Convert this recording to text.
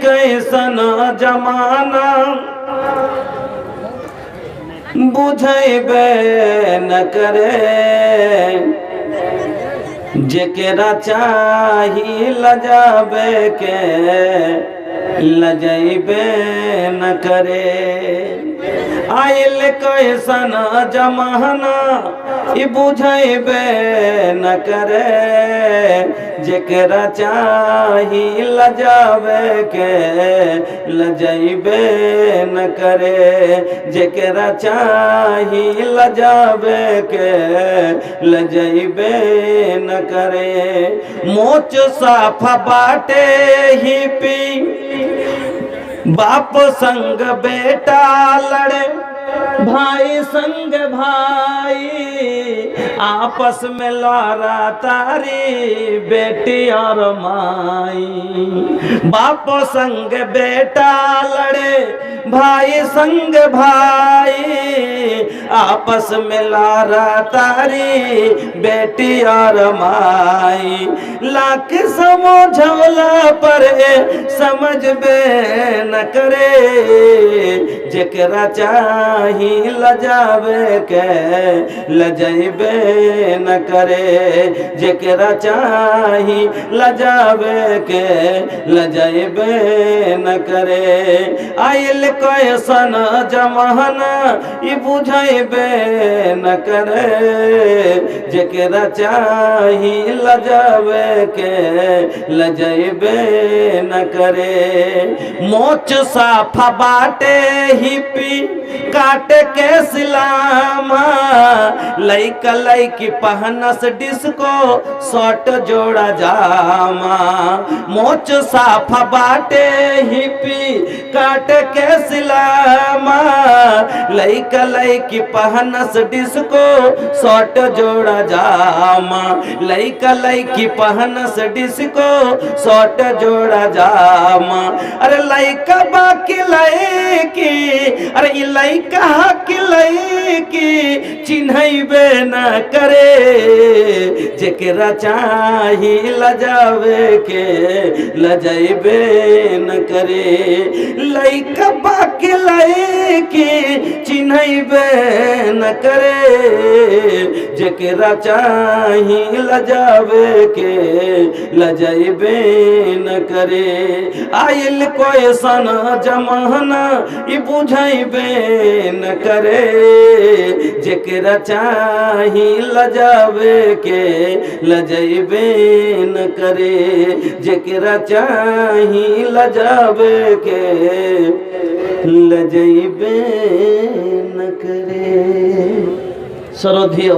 कैसन जमाना बुझेबे न करे जेकरा चाही लजाबे के लजैबे न करे आइल कैसन जमाना ई बुझेबे न करे जेकरा चाही लजाबे के, लजैबे न करे। जेकरा चाही लजाबे के, लजैबे न करे। मोच साफ़ बाटे ही पी, बाप संग बेटा लड़े। भाई संग भाई आपस में लड़ा तारी बेटी और माई। बाप संग बेटा लड़े भाई संग भाई। आपस में लड़ा तारी बेटी और माई लाख समझौला पर समझ बे न करे जेकरा चाही लजावे के लजैबे न करे जेकरा चाही लजावे के लजैबे न करे आइल कैसन जमाना ई बुझैबे न करे, जेकरा चाही लजावे के लजैबे न करे। मोच साफा बाटे हिपी, काट के सिलामा लैका लैकी पहनस डिस्को, शॉर्ट जोड़ा जामा। मोच साफा बाटे हिपी, काट के सिलामा लैका लैकी पहनस डिस्को, शॉर्ट जोड़ा जामा। लैका लैकी पहनस डिस्को, शॉर्ट जोड़ा जामा। अरे लैका बाकी लैकी अरे ई लैका की लैकी चिन्हैबे न करे। जेकरा चाही लजावे के लजैबे न करे। लैका बाकी लैकी चिन्हैबे न करे जेकरा चाही लजावे के लजैबे न करे आइल कोई सन जमाना ई बुझैबे न करे जेकरा चाही लजावे के लजैबे न करे जेकरा चाही लजावे के लजैबे न करे सरोधियो